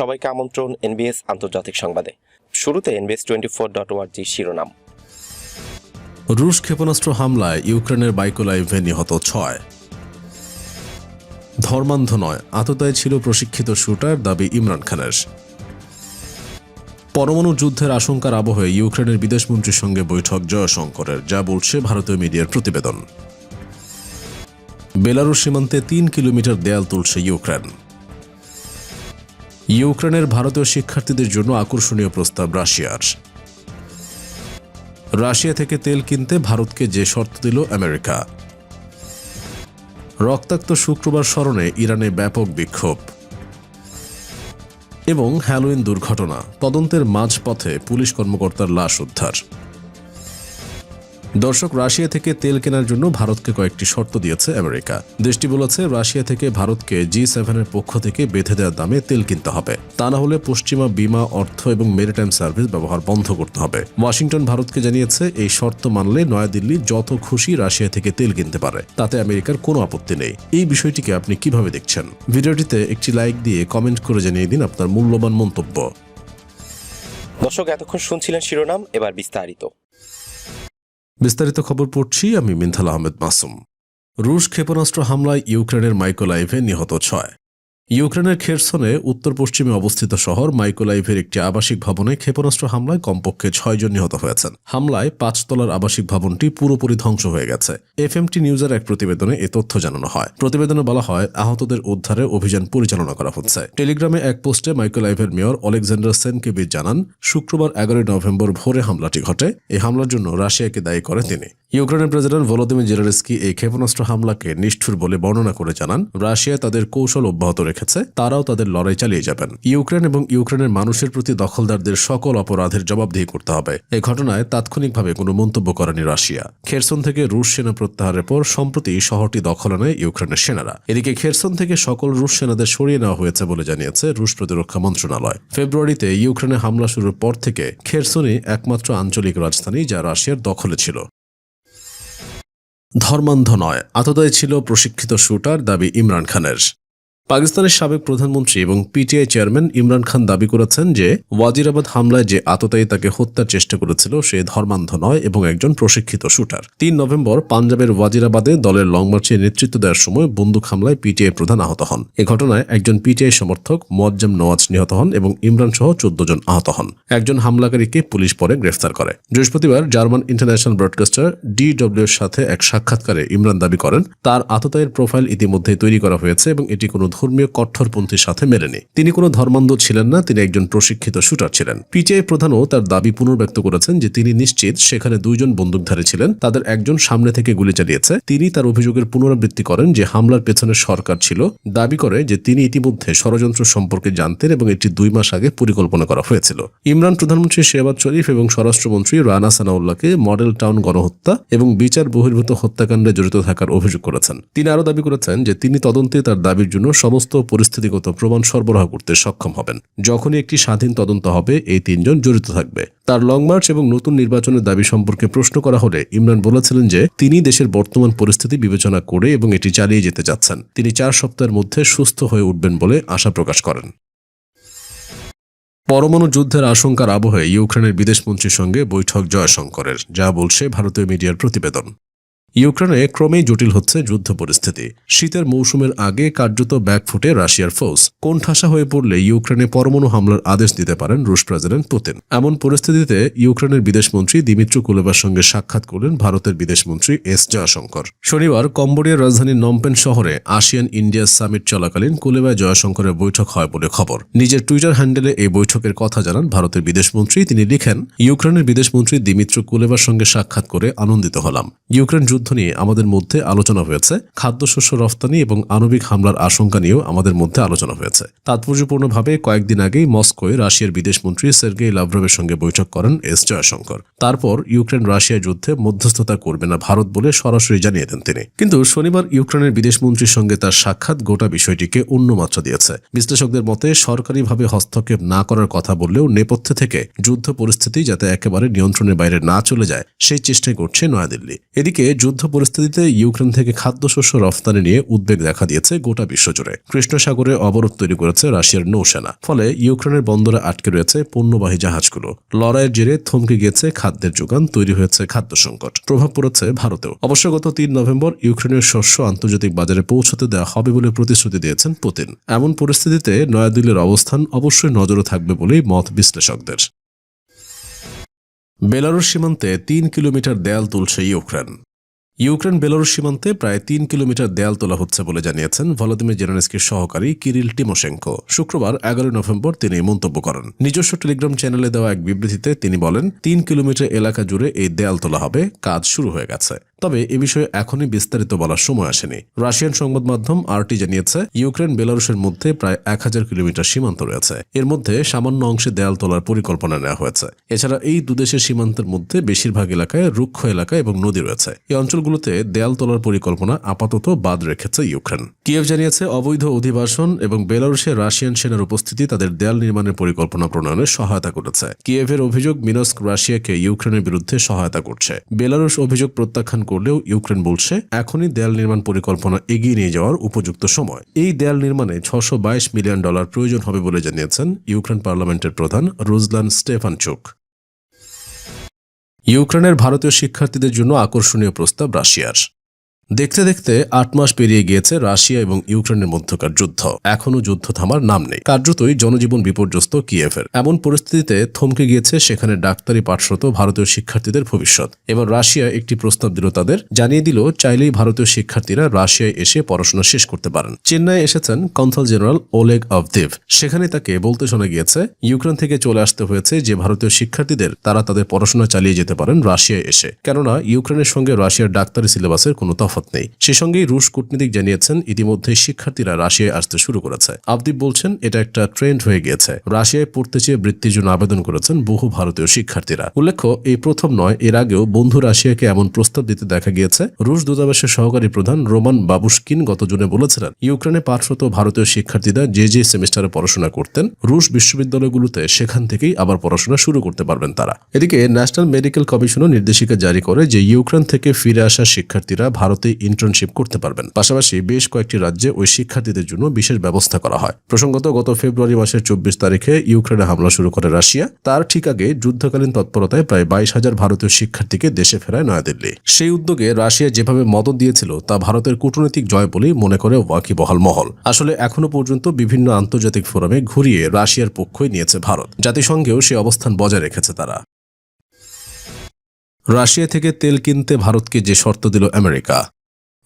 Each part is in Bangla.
সবাইকে আমন্ত্রণ এনবিএস আন্তর্জাতিক সংবাদে। শুরুতে এনবিএস টোয়েন্টি ফোর ডট ওয়ার্জি শিরোনাম। রুশ ক্ষেপণাস্ত্র হামলায় ইউক্রেনের বাইকোলাইভে নিহত ছয়। ধর্মান্ধ নয়, আততায় ছিল প্রশিক্ষিত শুটার দাবি ইমরান খানের। পরমাণু যুদ্ধের আশঙ্কার আবহে ইউক্রেনের বিদেশমন্ত্রীর সঙ্গে বৈঠক জয়শঙ্করের, যা বলছে ভারতীয় মিডিয়ার প্রতিবেদন। বেলারুশ সীমান্তে তিন কিলোমিটার দেয়াল তুলছে ইউক্রেন। ইউক্রেনের ভারতীয় শিক্ষার্থীদের জন্য আকর্ষণীয় প্রস্তাব রাশিয়ার। রাশিয়া থেকে তেল কিনতে ভারতকে যে শর্ত দিল আমেরিকা। রক্তাক্ত শুক্রবার স্মরণে ইরানে ব্যাপক বিক্ষোভ। এবং হ্যালোইন দুর্ঘটনা, তদন্তের মাঝপথে পুলিশ কর্মকর্তার লাশ উদ্ধার। দর্শক, রাশিয়া থেকে তেল কেনার জন্য ভারতকে কয়েকটি শর্ত দিয়েছে আমেরিকা। দেশটি বলেছে, রাশিয়া থেকে ভারতকে জি সেভেনের পক্ষ থেকে বেঁধে দেওয়ার দামে তেল কিনতে হবে। তা না হলে পশ্চিমা বিমা, অর্থ এবং মেরিটাইম সার্ভিস ব্যবহার বন্ধ করতে হবে। ওয়াশিংটন ভারতকে জানিয়েছে, এই শর্ত মানলে নয়াদিল্লি যত খুশি রাশিয়া থেকে তেল কিনতে পারে, তাতে আমেরিকার কোনো আপত্তি নেই। এই বিষয়টিকে আপনি কীভাবে দেখছেন? ভিডিওটিতে একটি লাইক দিয়ে কমেন্ট করে জানিয়ে দিন আপনার মূল্যবান মন্তব্য। দর্শক, এতক্ষণ শুনছিলেন শিরোনাম, এবার বিস্তারিত। বিস্তারিত খবর পড়ছি আমি মিন্থাল আহমেদ মাসুম। রুশ ক্ষেপণাস্ত্র হামলায় ইউক্রেনের মাইকোলাইভে নিহত ছয়। ইউক্রেনের খেরসনে উত্তর পশ্চিমে অবস্থিত শহর মাইকোলাইভের একটি আবাসিক ভবনে ক্ষেপণাস্ত্র হামলায় কমপক্ষে ছয়জন নিহত হয়েছেন। হামলায় পাঁচতলার আবাসিক ভবনটি পুরোপুরি ধ্বংস হয়ে গেছে। এফএমটি নিউজের এক প্রতিবেদনে এ তথ্য জানানো হয়। প্রতিবেদনে বলা হয়, আহতদের উদ্ধারে অভিযান পরিচালনা করা হচ্ছে। টেলিগ্রামে এক পোস্টে মাইকোলাইভের মেয়র অলেকজান্ডার সেনকেবিচ জানান, শুক্রবার এগারোই নভেম্বর ভোরে হামলাটি ঘটে। এই হামলার জন্য রাশিয়াকে দায়ী করে তিনি। ইউক্রেনের প্রেসিডেন্ট ভলোদিমির জেলারেস্কি এই ক্ষেপণাস্ত্র হামলাকে নিষ্ঠুর বলে বর্ণনা করে জানান। রাশিয়া তাদের কৌশল অব্যাহত রেখেছে, তারাও তাদের লড়াই চালিয়ে যাবেন। ইউক্রেন এবং ইউক্রেনের মানুষের প্রতি দখলদারদের সকল অপরাধের জবাবদিহি করতে হবে। এই ঘটনায় তাৎক্ষণিকভাবে কোনো মন্তব্য করেনি রাশিয়া। খেরসন থেকে রুশ সেনা প্রত্যাহারের পর, সম্প্রতি শহরটি দখলে নেয় ইউক্রেনের সেনারা। এদিকে খেরসন থেকে সকল রুশ সেনাদের সরিয়ে নেওয়া হয়েছে বলে জানিয়েছে রুশ প্রতিরক্ষা মন্ত্রণালয়। ফেব্রুয়ারিতে ইউক্রেনে হামলা শুরুর পর থেকে খেরসনই একমাত্র আঞ্চলিক রাজধানী যা রাশিয়ার দখলে ছিল। ধর্মান্ধ নয়। আততায় ছিল প্রশিক্ষিত শুটার দাবি ইমরান খানের। পাকিস্তানের সাবেক প্রধানমন্ত্রী এবং পিটিআই চেয়ারম্যান ইমরান খান দাবি করেছেন যে ওয়াজিরাবাদ হামলায় যে আততায়ী তাকে হত্যার চেষ্টা করেছিল, সে ধর্মান্ধ নয় এবং একজন প্রশিক্ষিত শুটার। তিন নভেম্বর পাঞ্জাবের ওয়াজিরাবাদে দলের লং মার্চে নেতৃত্ব দেওয়ার সময় বন্দুক হামলায় পিটিআই প্রধান আহত হন। এ ঘটনায় একজন পিটিআই সমর্থক মোয়াজ্জম নওয়াজ নিহত হন এবং ইমরান সহ চোদ্দ জন আহত হন। একজন হামলাকারীকে পুলিশ পরে গ্রেফতার করে। বৃহস্পতিবার জার্মান ইন্টারন্যাশনাল ব্রডকাস্টার ডিডব্লিউ এর সাথে এক সাক্ষাৎকারে ইমরান দাবি করেন, তার আততায়ের প্রোফাইল ইতিমধ্যে তৈরি করা হয়েছে এবং এটি কোনো ধর্মীয় কট্টরপন্থীর সাথে মেলেনি। তিনি কোনো ধর্মান্ধ ছিলেন না, তিনি একজন প্রশিক্ষিত শুটার ছিলেন। পিটিআই প্রধানও তার দাবি পুনর্ব্যক্ত করেছেন যে তিনি নিশ্চিত সেখানে দুইজন বন্দুকধারী ছিলেন, তাদের একজন সামনে থেকে গুলি চালিয়েছে। তিনি তার অভিযোগের পুনরাবৃত্তি করেন যে হামলার পেছনে সরকার ছিল, দাবি করে যে তিনি ইতিমধ্যে ষড়যন্ত্র সম্পর্কে জানতেন এবং এটি দুই মাস আগে পরিকল্পনা করা হয়েছিল। ইমরান প্রধানমন্ত্রী শেহবাজ শরীফ এবং স্বরাষ্ট্রমন্ত্রী রানা সানাউল্লাহকে মডেল টাউন গণহত্যা এবং বিচার বহির্ভূত হত্যাকাণ্ডে জড়িত থাকার অভিযোগ করেছেন। তিনি আরও দাবি করেছেন যে তিনি তদন্তে তার দাবির জন্য সমস্ত পরিস্থিতিগত প্রমাণ সরবরাহ করতে সক্ষম হবেন। যখনই একটি স্বাধীন তদন্ত হবে, এই তিনজন জড়িত থাকবে। তার লং মার্চ এবং নতুন নির্বাচনের দাবি সম্পর্কে প্রশ্ন করা হলে ইমরান বলেছিলেন যে, তিনি দেশের বর্তমান পরিস্থিতি বিবেচনা করে এবং এটি চালিয়ে যেতে চাচ্ছেন। তিনি চার সপ্তাহের মধ্যে সুস্থ হয়ে উঠবেন বলে আশা প্রকাশ করেন। পরমাণু যুদ্ধের আশঙ্কার আবহে ইউক্রেনের বিদেশমন্ত্রীর সঙ্গে বৈঠক জয়শঙ্করের, যা বলছে ভারতীয় মিডিয়ার প্রতিবেদন। ইউক্রেনে ক্রমেই জটিল হচ্ছে যুদ্ধ পরিস্থিতি। শীতের মৌসুমের আগে কার্যত ব্যাকফুটে রাশিয়ার ফৌজ। কোণঠাসা হয়ে পড়লে ইউক্রেনে পরমাণু হামলার আদেশ দিতে পারেন রুশ প্রেসিডেন্ট পুতিন। এমন পরিস্থিতিতে ইউক্রেনের বিদেশমন্ত্রী দিমিত্র কুলেবার সঙ্গে সাক্ষাৎ করলেন ভারতের বিদেশমন্ত্রী এস জয়শঙ্কর। শনিবার কম্বোডিয়ার রাজধানী নমপেন শহরে আসিয়ান ইন্ডিয়া সামিট চলাকালীন কুলেবায় জয়শঙ্করের বৈঠক হয় বলে খবর। নিজের টুইটার হ্যান্ডেলে এই বৈঠকের কথা জানান ভারতের বিদেশমন্ত্রী। তিনি লিখেন, ইউক্রেনের বিদেশমন্ত্রী দিমিত্র কুলেবার সঙ্গে সাক্ষাৎ করে আনন্দিত হলাম। ইউক্রেন যুদ্ধ নিয়ে আমাদের মধ্যে আলোচনা হয়েছে, খাদ্যশস্য রফতানি এবং আণবিক হামলার আশঙ্কা নিয়েও আমাদের মধ্যে আলোচনা হয়েছে। তাৎপর্যপূর্ণভাবে কয়েকদিন আগেই মস্কোয় রাশিয়ার বিদেশমন্ত্রী সের্গেই লাভরভের সঙ্গে বৈঠক করেন এস জয়শঙ্কর। তারপর ইউক্রেন রাশিয়া যুদ্ধে মধ্যস্থতা করবে না ভারত বলে সরাসরি জানিয়ে দেন তিনি। কিন্তু শনিবার ইউক্রেনের বিদেশমন্ত্রীর সঙ্গে তার সাক্ষাৎ গোটা বিষয়টিকে অন্য মাত্রা দিয়েছে। বিশ্লেষকদের মতে, সরকারিভাবে হস্তক্ষেপ না করার কথা বললেও নেপথ্যে থেকে যুদ্ধ পরিস্থিতি যাতে একেবারে নিয়ন্ত্রণের বাইরে না চলে যায়, সেই চেষ্টাই করছে নয়াদিল্লি। এদিকে যুদ্ধ পরিস্থিতিতে ইউক্রেন থেকে খাদ্যশস্য রফতানি নিয়ে উদ্বেগ দেখা দিয়েছে গোটা বিশ্বজুড়ে। কৃষ্ণ সাগরে অবরোধ তৈরি করেছে রাশিয়ার নৌসেনা। ফলে ইউক্রেনের বন্দরে আটকে রয়েছে পণ্যবাহী জাহাজগুলো। লড়াইয়ের জেরে থমকে গিয়েছে খাদ্যের যোগান, তৈরি হয়েছে খাদ্য সংকট। প্রভাব পড়েছে ভারতেও। অবশ্য গত তিন নভেম্বর ইউক্রেনের শস্য আন্তর্জাতিক বাজারে পৌঁছতে দেওয়া হবে বলে প্রতিশ্রুতি দিয়েছেন পুতিন। এমন পরিস্থিতিতে নয়াদিল্লির অবস্থান অবশ্যই নজরে থাকবে বলেই মত বিশ্লেষকদের। বেলারুশ সীমান্তে তিন কিলোমিটার দেয়াল তুলছে ইউক্রেন। ইউক্রেন বেলারুশ সীমান্তে প্রায় তিন কিলোমিটার দেয়াল তোলা হচ্ছে বলে জানিয়েছেন ভলাদিমির জেলেনস্কির সহকারী কিরিল টিমোশেঙ্কো। শুক্রবার এগারোই নভেম্বর তিনি মন্তব্য করেন। নিজস্ব টেলিগ্রাম চ্যানেলে দেওয়া এক বিবৃতিতে তিনি বলেন, তিন কিলোমিটার এলাকা জুড়ে এই দেয়াল তোলা হবে, কাজ শুরু হয়ে গেছে। তবে এ বিষয়ে এখনই বিস্তারিত বলার সময় আসেনি। রাশিয়ান সংবাদ মাধ্যম আরটি জানিয়েছে, ইউক্রেন বেলারুশের মধ্যে প্রায় এক হাজার কিলোমিটার সীমান্ত রয়েছে। এর মধ্যে সামান্য অংশে দেয়াল তোলার পরিকল্পনা নেওয়া হয়েছে। এছাড়া এই দুদেশের সীমান্তের মধ্যে বেশিরভাগ এলাকায় রুক্ষ এলাকা এবং নদী রয়েছে। এই অঞ্চলগুলোতে দেয়াল তোলার পরিকল্পনা আপাতত বাদ রেখেছে ইউক্রেন। কিয়েভ জানিয়েছে, অবৈধ অধিবাসন এবং বেলারুশে রাশিয়ান সেনার উপস্থিতি তাদের দেয়াল নির্মাণের পরিকল্পনা প্রণয়নে সহায়তা করেছে। কিয়েভের অভিযোগ, মিনস্ক রাশিয়াকে ইউক্রেনের বিরুদ্ধে সহায়তা করছে। বেলারুশ অভিযোগ প্রত্যাখ্যান করলেও ইউক্রেন বলছে, এখনই দেয়াল নির্মাণ পরিকল্পনা এগিয়ে নিয়ে যাওয়ার উপযুক্ত সময়। এই দেয়াল নির্মাণে ছশো মিলিয়ন ডলার প্রয়োজন হবে বলে জানিয়েছেন ইউক্রেন পার্লামেন্টের প্রধান রুজলান স্টেফানচুক। ইউক্রেনের ভারতীয় শিক্ষার্থীদের জন্য আকর্ষণীয় প্রস্তাব রাশিয়ার। দেখতে দেখতে আট মাস পেরিয়ে গিয়েছে রাশিয়া এবং ইউক্রেনের মধ্যকার যুদ্ধ। এখনও যুদ্ধ থামার নাম নেই। কার্যতই জনজীবন বিপর্যস্ত কিয়েভের। এমন পরিস্থিতিতে থমকে গিয়েছে সেখানে ডাক্তারি পাঠরত ভারতীয় শিক্ষার্থীদের ভবিষ্যৎ। এবার রাশিয়া একটি প্রস্তাব দিল তাদের, জানিয়ে দিল চাইলেই ভারতীয় শিক্ষার্থীরা রাশিয়ায় এসে পড়াশোনা শেষ করতে পারেন। চেন্নাই এসেছেন কনসাল জেনারেল ওলেগ অভদেভ সেখানে তাকে বলতে শোনা গিয়েছে, ইউক্রেন থেকে চলে আসতে হয়েছে যে ভারতীয় শিক্ষার্থীদের, তারা তাদের পড়াশোনা চালিয়ে যেতে পারেন রাশিয়ায় এসে। কেননা, ইউক্রেনের সঙ্গে রাশিয়ার ডাক্তারি সিলেবাসের কোনো তফাৎ নেই সে সঙ্গেই রুশ কূটনীতিক জানিয়েছেন ইতিমধ্যে শিক্ষার্থীরা রাশিয়ায় আসতে শুরু করেছে। আবদীপ বলছেন, এটা একটা ট্রেন্ড হয়ে গিয়েছে। রাশিয়ায় পড়তে চেয়ে বৃত্তির জন্য আবেদন করেছেন বহু ভারতীয় শিক্ষার্থীরা। উল্লেখ্য, এই প্রথম নয়, এর আগেও বন্ধু রাশিয়াকে এমন প্রস্তাব দিতে দেখা গিয়েছে। রুশ দূতাবাসের সহকারী প্রধান রোমান বাবুস্কিন গত জুনে বলেছিলেন, ইউক্রেনে পাঠরত ভারতীয় শিক্ষার্থীরা যে যে সেমিস্টারে পড়াশোনা করতেন, রুশ বিশ্ববিদ্যালয়গুলোতে সেখান থেকেই আবার পড়াশোনা শুরু করতে পারবেন তারা। এদিকে ন্যাশনাল মেডিকেল কমিশনও নির্দেশিকা জারি করে যে ইউক্রেন থেকে ফিরে আসা শিক্ষার্থীরা ভারতে ইন্টার্নশিপ করতে পারবেন। পাশাপাশি বেশ কয়েকটি রাজ্যে ওই শিক্ষার্থীদের জন্য বিশেষ ব্যবস্থা করা হয়। প্রসঙ্গত গত ফেব্রুয়ারি মাসের চব্বিশ তারিখে ইউক্রেনে হামলা শুরু করে রাশিয়া। তার ঠিক আগে যুদ্ধকালীন তৎপরতায় প্রায় বাইশ হাজার ভারতীয় শিক্ষার্থীকে দেশে ফেরায় নয়াদিল্লি। সেই উদ্যোগে রাশিয়া যেভাবে মদত দিয়েছিল, তা ভারতের কূটনৈতিক জয় বলেই মনে করে ওয়াকিবহাল মহল। আসলে এখনও পর্যন্ত বিভিন্ন আন্তর্জাতিক ফোরামে ঘুরিয়ে রাশিয়ার পক্ষই নিয়েছে ভারত। জাতিসংঘেও সে অবস্থান বজায় রেখেছে তারা। রাশিয়া থেকে তেল কিনতে ভারতকে যে শর্ত দিল আমেরিকা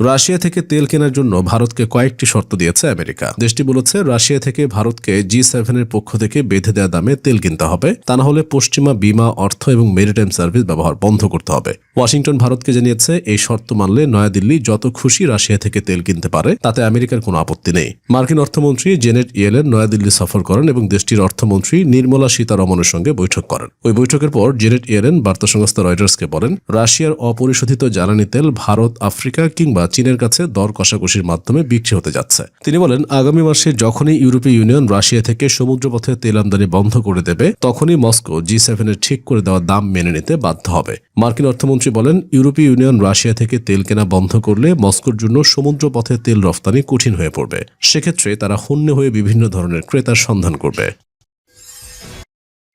রাশিয়া থেকে তেল কেনার জন্য ভারতকে কয়েকটি শর্ত দিয়েছে আমেরিকা। দেশটি বলেছে, রাশিয়া থেকে ভারতকে জি সেভেনের পক্ষ থেকে বেঁধে দেওয়া দামে তেল কিনতে হবে। তা না হলে পশ্চিমা বিমা, অর্থ এবং মেরিটাইম সার্ভিস ব্যবহার বন্ধ করতে হবে। ওয়াশিংটন ভারতকে জানিয়েছে, এই শর্ত মানলে নয়াদিল্লি যত খুশি রাশিয়া থেকে তেল কিনতে পারে, তাতে আমেরিকার কোনো আপত্তি নেই। মার্কিন অর্থমন্ত্রী জেনেট ইয়েলেন নয়াদিল্লি সফর করেন এবং দেশটির অর্থমন্ত্রী নির্মলা সীতারমনের সঙ্গে বৈঠক করেন। ওই বৈঠকের পর জেনেট ইয়েলেন বার্তা সংস্থা রয়টার্সকে বলেন, রাশিয়ার অপরিশোধিত জ্বালানি তেল ভারত, আফ্রিকা কিংবা চীনের কাছে দর কষাকষির মাধ্যমে বিক্রি হতে যাচ্ছে। তিনি বলেন, আগামী মাসে যখনই ইউরোপীয় ইউনিয়ন রাশিয়া থেকে সমুদ্রপথে তেল আমদানি বন্ধ করে দেবে, তখনই মস্কো জি সেভেনের ঠিক করে দেওয়া দাম মেনে নিতে বাধ্য হবে। মার্কিন অর্থমন্ত্রী বলেন, ইউরোপীয় ইউনিয়ন রাশিয়া থেকে তেল কেনা বন্ধ করলে মস্কোর জন্য সমুদ্রপথে তেল রফতানি কঠিন হয়ে পড়বে। সেক্ষেত্রে তারা হন্য হয়ে বিভিন্ন ধরনের ক্রেতার সন্ধান করবে।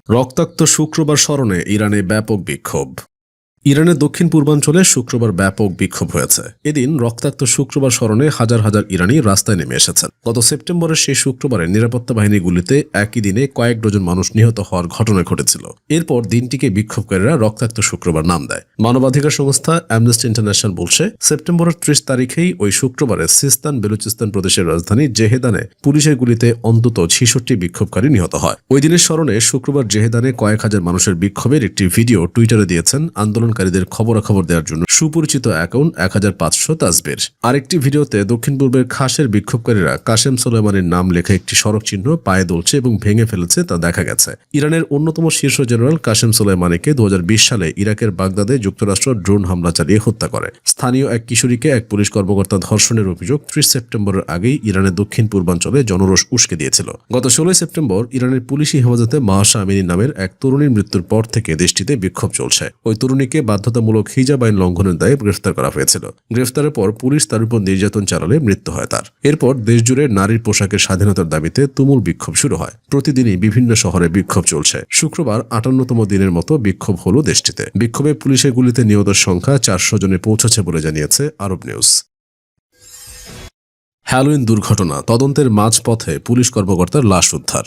রক্তাক্ত শুক্রবার স্মরণে ইরানে ব্যাপক বিক্ষোভ। ইরানের দক্ষিণ পূর্বাঞ্চলে শুক্রবার ব্যাপক বিক্ষোভ হয়েছে। এদিন রক্তাক্ত শুক্রবার স্মরণে হাজার হাজার ইরানি রাস্তায় নেমে এসেছেন। গত সেপ্টেম্বরের সেই শুক্রবারে নিরাপত্তা বাহিনী গুলিতে একই দিনে কয়েক ডজন মানুষ নিহত হওয়ার ঘটনা ঘটেছিল। এরপর দিনটিকে বিক্ষোভকারীরা রক্তাক্ত শুক্রবার নাম দেয়। মানবাধিকার সংস্থা অ্যামনেস্টি ইন্টারন্যাশনাল বলছে, সেপ্টেম্বরের ত্রিশ তারিখেই ওই শুক্রবারে সিস্তান বেলুচিস্তান প্রদেশের রাজধানী জেহেদানে পুলিশের গুলিতে অন্তত ছিষট্টি বিক্ষোভকারী নিহত হয়। ওই দিনের স্মরণে শুক্রবার জেহেদানে কয়েক হাজার মানুষের বিক্ষোভের একটি ভিডিও টুইটারে দিয়েছেন আন্দোলনকারীদের খবরাখবর দেওয়ার জন্য সুপরিচিত অ্যাকাউন্ট এক হাজার পাঁচশো তাজবির। আরেকটি ভিডিওতে দক্ষিণ পূর্বের খাসের বিক্ষোভকারীরা কাশেম সোলেমানের নাম লেখা একটি সড়ক চিহ্ন পায়ে দলছে এবং ভেঙে ফেলেছে তা দেখা গেছে। ইরানের অন্যতম শীর্ষ জেনারেল কাশেম সোলেমানিকে দু সালে ইরাকের বাগদাদে যুক্তরাষ্ট্র ড্রোন হামলা চালিয়ে হত্যা করে। স্থানীয় এক কিশোরীকে এক পুলিশ কর্মকর্তা ধর্ষণের অভিযোগ ত্রিশ সেপ্টেম্বরের আগেই ইরানের দক্ষিণ পূর্বাঞ্চলে জনরোষ উস্কে দিয়েছিল। গত ষোলোই সেপ্টেম্বর ইরানের পুলিশি হেফাজতে মাহাসা আমিনী নামের এক তরুণীর মৃত্যুর পর থেকে দেশটিতে বিক্ষোভ চলছে। ওই তরুণীকে তাকে বাধ্যতামূলক হিজাব আইন লঙ্ঘনের দায়ে গ্রেফতার করা হয়েছিল। গ্রেফতারের পর পুলিশ তার উপর নির্যাতন চালালে মৃত্যু হয় তার। এরপর দেশজুড়ে নারীর পোশাকের স্বাধীনতার দাবিতে তুমুল বিক্ষোভ শুরু হয়। প্রতিদিনই বিভিন্ন শহরে বিক্ষোভ চলছে। শুক্রবার আটান্নতম দিনের মতো বিক্ষোভ হলো দেশটিতে। বিক্ষোভে পুলিশের গুলিতে নিহতের সংখ্যা চারশো জনে পৌঁছেছে বলে জানিয়েছে আরব নিউজ। হ্যালোইন দুর্ঘটনা, তদন্তের মাঝপথে পুলিশ কর্মকর্তার লাশ উদ্ধার।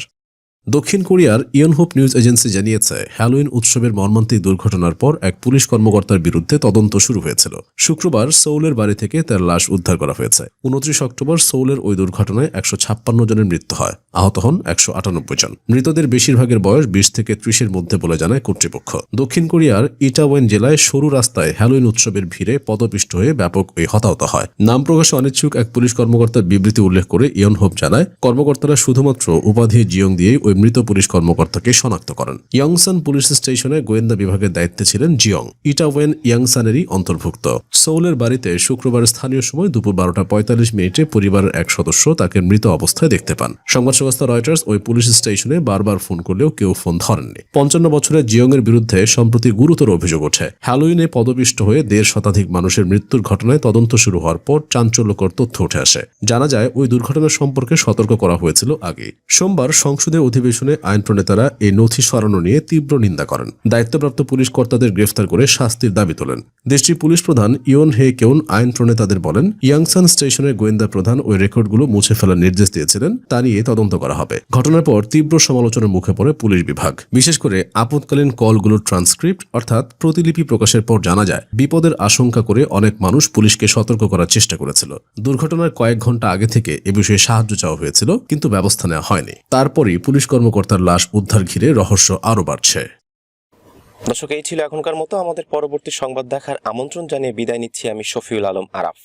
দক্ষিণ কোরিয়ার ইয়নহোপ নিউজ এজেন্সি জানিয়েছে, হ্যালোইন উৎসবের মর্মান্তিক দুর্ঘটনার পর এক পুলিশ কর্মকর্তার বিরুদ্ধে তদন্ত শুরু হয়েছিল। শুক্রবার সৌলের বাড়ি থেকে তার লাশ উদ্ধার করা হয়েছে। উনত্রিশ অক্টোবর সৌলের ওই দুর্ঘটনায় একশো ছাপ্পান্ন জনের মৃত্যু হয়। আহত হন একশো আটানব্বই জন। মৃতদের বেশিরভাগের বয়স বিশ থেকে ত্রিশের মধ্যে বলে জানায় কর্তৃপক্ষ। দক্ষিণ কোরিয়ার ইটাওয়েন জেলায় সরু রাস্তায় হ্যালোইন উৎসবের ভিড়ে পদপিষ্ট হয়ে ব্যাপক ওই হতাহত হয়। নাম প্রকাশে অনিচ্ছুক এক পুলিশ কর্মকর্তার বিবৃতি উল্লেখ করে ইয়নহোপ জানায়, কর্মকর্তারা শুধুমাত্র উপাধি জিয়ং দিয়েই ওই মৃত পুলিশ কর্মকর্তাকে শনাক্ত করেন। ইয়ংসান পুলিশ স্টেশনে গোয়েন্দা বিভাগের দায়িত্বে ছিলেন জিয়ং। ইটাওয়েন ইয়াংসানেরই অন্তর্ভুক্ত। সৌলের বাড়িতে শুক্রবার স্থানীয় সময় দুপুর বারোটা পঁয়তাল্লিশ মিনিটে পরিবারের এক সদস্য তাকে মৃত অবস্থায় দেখতে পান। সংবাদ সংস্থা রয়টার্স ওই পুলিশ স্টেশনে বারবার ফোন করলেও কেউ ফোন ধরেননি। পঞ্চান্ন বছরের জিয়ং এর বিরুদ্ধে সম্প্রতি গুরুতর অভিযোগ ওঠে। হ্যালোইনে পদপিষ্ট হয়ে দেড় শতাধিক মানুষের মৃত্যুর ঘটনায় তদন্ত শুরু হওয়ার পর চাঞ্চল্যকর তথ্য উঠে আসে। জানা যায়, ওই দুর্ঘটনা সম্পর্কে সতর্ক করা হয়েছিল আগে সোমবার সংসদের অধিবেশনে আইন প্রণেতারা এই নথি সরানো নিয়ে তীব্র নিন্দা করেন। দায়িত্বপ্রাপ্ত পুলিশ কর্তাদের গ্রেফতার করে শাস্তির দাবি তোলেন। দেশটির পুলিশ প্রধান ইয়ন হে কেউন আইন প্রণেতাদের বলেন, ইয়াংসান স্টেশনের গোয়েন্দা প্রধান ওই রেকর্ডগুলো মুছে ফেলার নির্দেশ দিয়েছিলেন, তা নিয়ে তদন্ত করা হবে। ঘটনার পর তীব্র সমালোচনার মুখে পড়ে পুলিশ বিভাগ। বিশেষ করে আপৎকালীন কলগুলোর ট্রান্সক্রিপ্ট, অর্থাৎ প্রতিলিপি প্রকাশের পর জানা যায়, বিপদের আশঙ্কা করে অনেক মানুষ পুলিশকে সতর্ক করার চেষ্টা করেছিল। দুর্ঘটনার কয়েক ঘণ্টা আগে থেকে এ বিষয়ে সাহায্য চাওয়া হয়েছিল, কিন্তু ব্যবস্থা নেওয়া হয়নি। তারপরই পুলিশ কর্মকর্তার লাশ উদ্ধার ঘিরে রহস্য আরও বাড়ছে। দর্শক, এই ছিল এখনকার মতো। আমাদের পরবর্তী সংবাদ দেখার আমন্ত্রণ জানিয়ে বিদায় নিচ্ছি আমি শফিউল আলম আরাফ।